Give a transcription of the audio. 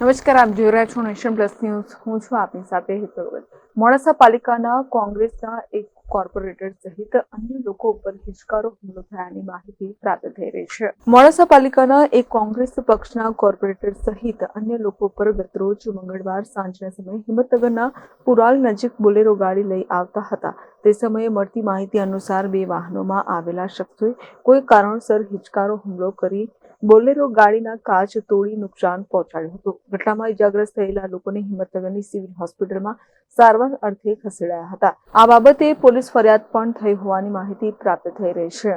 નમસ્કાર, આપ જોઈ રહ્યા છો નેશન પ્લસ ન્યૂઝ. હું છું આપની સાથે હેતલ મોડાસા પાલિકાના કોંગ્રેસના એક કોર્પોરેટર સહિત અન્ય લોકો ઉપર હિચકારો હુમલો થયાની માહિતી પ્રાપ્ત થઈ રહી છે. મોડાસા પાલિકાના એક કોંગ્રેસ પક્ષના કોર્પોરેટર સહિત અન્ય લોકો ઉપર ગતરોજ મંગળવાર સાંજના સમયે હિંમતનગરના પુરાલ નજીક બોલેરો ગાડી લઈ આવતા હતા. તે સમયે મળતી માહિતી અનુસાર બે વાહનોમાં આવેલા શખ્સોએ કોઈ કારણસર હિચકારો હુમલો કરી બોલેરો ગાડીના કાચ તોડી નુકસાન પહોંચાડ્યું હતું. ઘટનામાં ઇજાગ્રસ્ત થયેલા લોકોને હિંમતનગરની સિવિલ હોસ્પિટલમાં સારવાર અર્થે ખસેડાયા હતા. આ બાબતે પોલીસ ફરિયાદ પણ થઈ હોવાની માહિતી પ્રાપ્ત થઈ રહી છે.